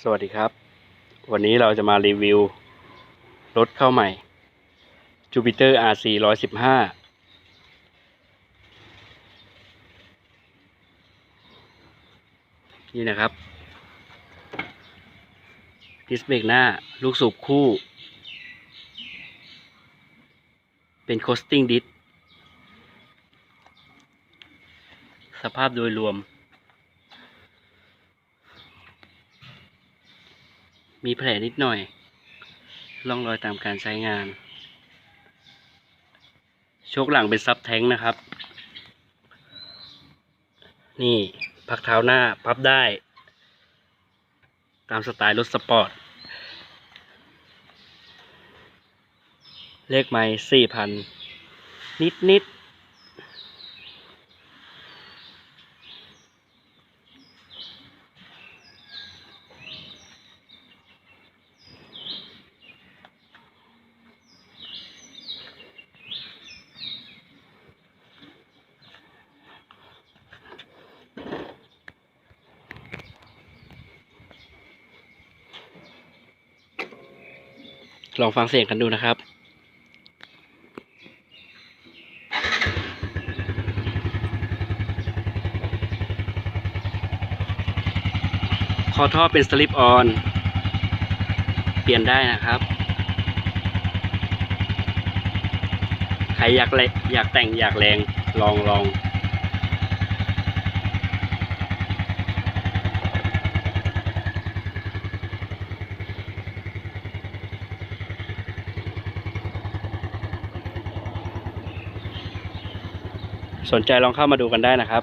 สวัสดีครับ วันนี้เราจะมารีวิว รถเข้าใหม่ Jupiter RC 115 นี่นะครับ ดิสเบรกหน้าลูกสูบคู่ เป็นโคสติ้งดิส สภาพโดยรวม มีแผลนิดหน่อยร่องรอยตามการใช้งาน โชคหลังเป็นซับแท้งนะครับ นี่พักเท้าหน้าพับได้ ตามสไตล์รถสปอร์ต เลขไม้สี่พันนิดนิด ลองฟังเสียงกันดูนะครับคอท่อเป็นสลิปออน เปลี่ยนได้นะครับ ใครอยากเลอยากแต่งอยากแรงลองลอง สนใจลองเข้ามาดูกันได้นะครับ